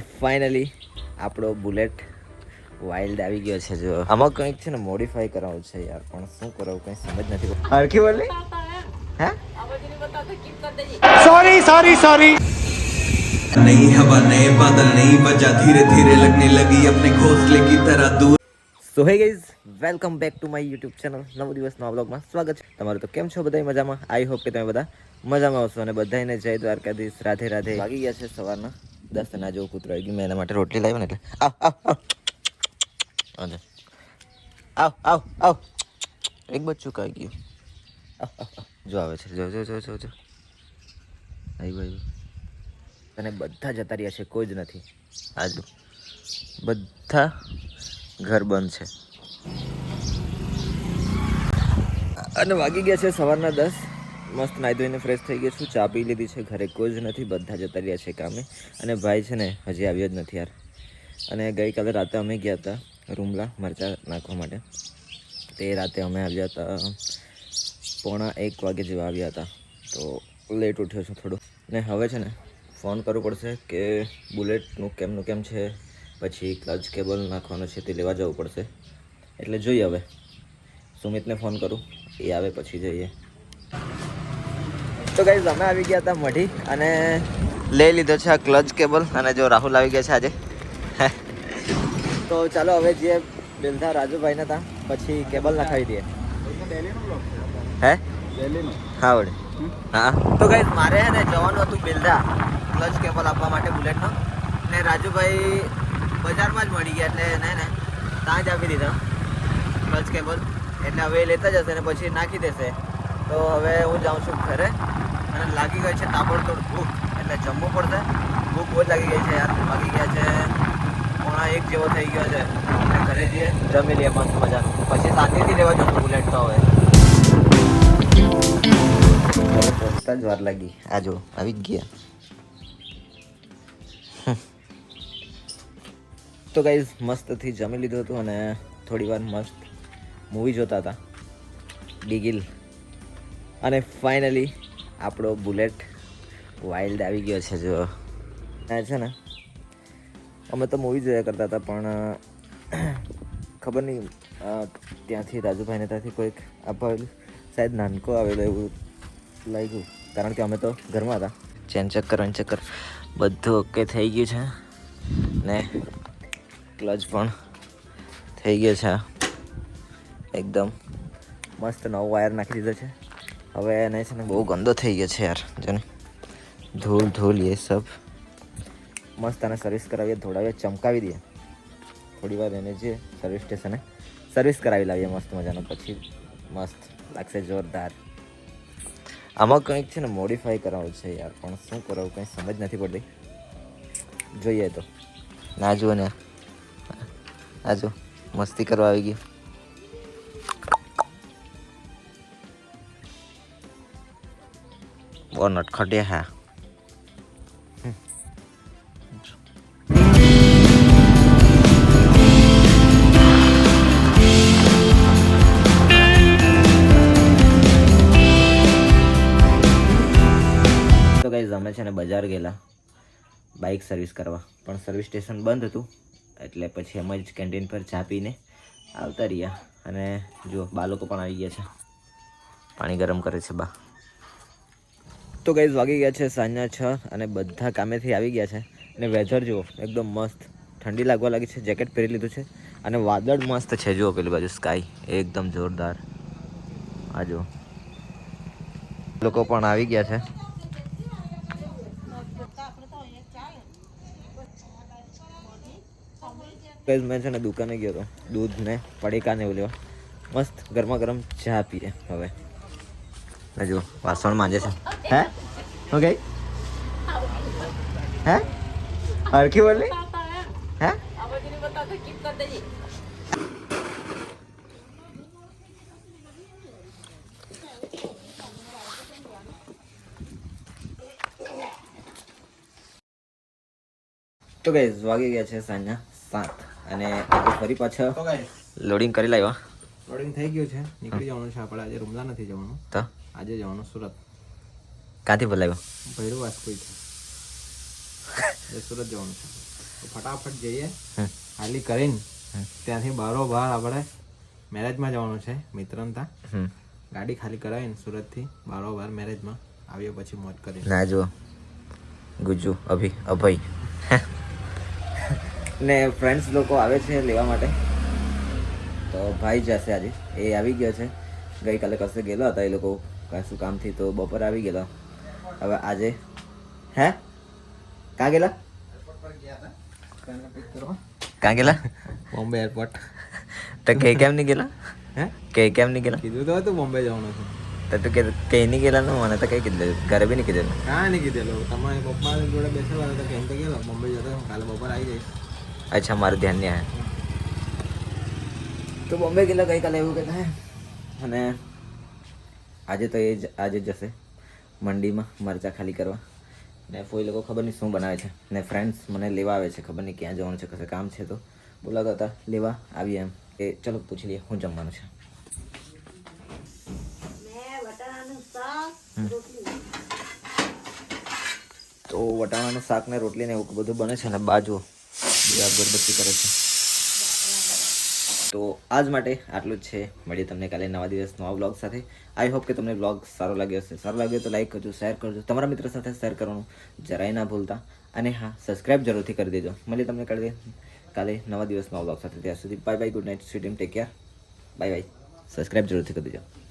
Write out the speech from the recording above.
Finally આપણો bullet wild આવી ગયો છે જો આમાં કંઈક છે ને મોડિફાઈ કરાવું છે યાર પણ શું કરાવું કંઈ સમજ નથી હરખી બોલે? સોરી સોરી સોરી નહીં હવા નયે બાદલ નઈ બજા ધીરે ધીરે લગને લગી અપને ઘોસલે કી તરહ દૂર so hey guys welcome back to my YouTube channel નવ દિવસ નવા બ્લોગમાં સ્વાગત છે. તમારું તો કેમ છો બધા મજામાં? આઈ હોપ કે તમે બધા મજામાં આવશો અને બધાને જય દ્વારકાધીશ. રાધે રાધે. લાગી ગયા છે સવારના. દસ ના જેવો કૂતરો આવી ગયું. મેં એના માટે રોટલી લાવ્યો ને એટલે. આવ આવ આવ. આવ આવ એક બચ્ચું કાઈ ગયું. જો આવે છે. જો જો જો જો જો. આવ્યું આવ્યું અને બધા જતા રહ્યા છે. કોઈ જ નથી. આજુ બધા ઘર બંધ છે. અને વાગી ગયા છે સવારના દસ. મસ્ત નાહી ધોઈને ફ્રેશ થઈ ગયા છું. ચા પી લીધી છે. ઘરે કોઈ જ નથી. બધા જતા રહ્યા છે કામે. અને ભાઈ છે ને, હજી આવ્યો જ નથી યાર. અને ગઈકાલે રાતે અમે ગયા હતા રૂમલા મરચાં નાખવા માટે. તે રાતે અમે આવ્યા હતા પોણા એક વાગે જેવા આવ્યા હતા. તો લેટ ઉઠ્યો છું થોડું. ને હવે છે ને ફોન કરવો પડશે કે બુલેટનું કેમનું કેમ છે? પછી ક્લચ કેબલ નાખવાનો છે તે લેવા જવું પડશે. એટલે જોઈએ હવે. સુમિતને ફોન કરું. એ આવે પછી જઈએ. તો ગાઈઝ અમે આવી ગયા હતા મઢી અને લઈ લીધો છે આ ક્લચ કેબલ અને જો રાહુલ આવી ગયા છે આજે. તો ચાલો હવે જે બિલધા રાજુભાઈને ત્યાં પછી કેબલ નખાવી દઈએ. હે? હા વડે હા. તો ગાઈઝ મારે છે ને જવાનું હતું બિલધા ક્લચ કેબલ આપવા માટે બુલેટનો. ને રાજુભાઈ બજારમાં જ મળી ગયા એટલે એને ને ત્યાં જ આપી દીધા ક્લચ કેબલ એટલે હવે એ લેતા જશે ને પછી નાખી દેશે. તો હવે હું જાઉં છું ઘરે. અને લાગી ગઈ છે તાબડતોડ ભૂખ, એટલે જમવું પડશે. ભૂખ બહુ લાગી ગઈ છે યાર. લાગી ગયા છે પોણા એક જેવો થઈ ગયો છે. ઘરે જઈએ, જમી લઈએ મસ્ત મજા પછી શાંતિથી લેવા જશું બુલેટ તો હવે. પહોંચતા જ વાર લાગી. આ જો, આવી ગયા. તો ગાઈઝ મસ્તથી જમી લીધું હતું અને થોડી વાર મસ્ત મૂવી જોતા હતા. બિગિલ અને ફાઇનલી આપણો બુલેટ વાઇલ્ડ આવી ગયો છે જો છે ને, અમે તો મૂવી જોયા કરતા હતા, પણ ખબર નહીં ત્યાંથી રાજુભાઈને ત્યાંથી કોઈક આપાવેલું શાયદ નાનકો આવેલો એવું લાગ્યું, કારણ કે અમે તો ઘરમાં હતા. ચેન ચક્કર વન ચક્કર, બધું ઓકે થઈ ગયું છે, ને ક્લચ પણ થઈ ગયો છે. એકદમ મસ્ત નવો વાયર નાખી દીધો છે. હવે એને છે ને બહુ ગંદો થઈ ગયો છે યાર જોને ધૂળ ધૂળ એ સબ. મસ્ત આને સર્વિસ કરાવીએ, ધોળાવીએ, ચમકાવી દઈએ. થોડી વાર એને જે સર્વિસ સ્ટેશને સર્વિસ કરાવી લાવીએ મસ્ત મજાનો, પછી મસ્ત લાગશે જોરદાર. આમાં કંઈક છે ને મોડિફાઈ કરાવવું છે યાર, પણ શું કરાવું કંઈ સમજ નથી પડતી. જોઈએ તો. ના જુઓ ને આ જો મસ્તી કરવા આવી ગઈ. બહુ નટખટિયા હા તો ગાઈઝ અમે છે ને બજાર ગયેલા. બાઇક સર્વિસ કરવા. પણ સર્વિસ સ્ટેશન બંધ હતું. એટલે પછી એમ જ કેન્ટીન પર ચા પીને આવતા રહ્યા. અને જુઓ, બા લોકો પણ આવી ગયા છે. પાણી ગરમ કરે છે, બા. તો ગાઈઝ વાગી ગયા છે સાંજના છ અને બધા કામેથી આવી ગયા છે. અને વેધર જુઓ, એકદમ મસ્ત. ઠંડી લાગવા લાગી છે જેકેટ પહેરી લીધું છે. અને વાદળ મસ્ત છે, જુઓ પેલી બાજુ સ્કાય એકદમ જોરદાર. આ જુઓ. લોકો પણ આવી ગયા છે. ગાઈઝ મેં છે ને દુકાને ગયો હતો દૂધ ને પડીકા ને એવું લેવા. મસ્ત ગરમા ગરમ ચા પીએ હવે. ને વાસણ માંજે છે. હે? હું? ગઈ હે હરખી બોલી હે? તો ગાઈઝ વાગી ગયા છે સાંજના સાત અને આજે ફરી પાછા લોડિંગ કરી લાવ્યા લોડિંગ થઈ ગયું છે. નીકળી જવાનું છે આપણે આજે રૂમલા નથી જવાનું. તો? આજે જવાનું સુરત. ક્યાંથી બોલાવ્યો? ભૈરવ વાસ્કોઈ છે. એ સુરત જવાનું છે. તો ફટાફટ જઈએ. હાલી ખાલી કરીને ત્યાંથી બારો બાર આપણે મેરેજમાં જવાનું છે મિત્રન તા ગાડી ખાલી કરાવીને સુરતથી બારો બાર મેરેજમાં આવ્યો પછી મોજ કરી ના જુઓ. ગુજ્જુ અભી અભય. ને ફ્રેન્ડ્સ લોકો આવે છે લેવા માટે. તો ભાઈ જશે આજે. એ આવી ગયો છે. ગઈકાલે કશે ગયેલો હતા એ લોકો. કશું કામથી તો બપોર આવી ગયેલો. હવે આજે હે? કાં ગયેલા? કાં ગયેલા? બોમ્બે એરપોર્ટ તો કે કેમ નહીં ગયેલા? હે? કે કેમ નહીં ગયેલા? કીધું તો હતું બોમ્બે જવાનું છે તો તું કે કે નહીં ગયેલા ને? મને તો કઈ કીધું ઘરે બી નહીં કીધેલું. કાં નહીં કીધેલું. તમારે પપ્પા જોડે બેસેલા તો કેમ તો ગયેલો? બોમ્બે જતો કાલે બપોર આવી જઈશ. અચ્છા મારું ધ્યાન નહીં આવ્યા તો બોમ્બે ગયેલા ગઈકાલે એવું કહેતા હે? અને આજે તો એ જ આજે જ જશે મંડીમાં મરચા ખાલી કરવા. ને કોઈ લોકો ખબર નહીં શું બનાવે છે. ને ફ્રેન્ડ્સ મને લેવા આવે છે ખબર નહીં ક્યાં જવાનું છે કશે કામ છે તો. બોલાતા હતા લેવા આવીએ એમ. એ ચલો પૂછી લઈએ શું જમવાનું છે. તો વટાણાનું શાક ને રોટલી ને એવું બધું બને છે ને બાજુ. બીજા અગરબત્તી કરે છે. તો આજ માટે આટલું જ છે. મળીએ તમને કાલે નવા દિવસ, નવા વ્લોગ સાથે. આઈ હોપ કે તમને બ્લોગ સારો લાગ્યો હશે. સારો લાગ્યો તો લાઈક કરજો શેર કરજો. તમારા મિત્ર સાથે શેર કરવાનું જરાય ના ભૂલતા. અને હા સબસ્ક્રાઇબ જરૂરથી કરી દેજો. મળીએ તમને કાલે કાલે નવા દિવસ નવા બ્લોગ સાથે. ત્યાં સુધી bye bye good night sweet take care bye bye subscribe જરૂરથી કરી દેજો.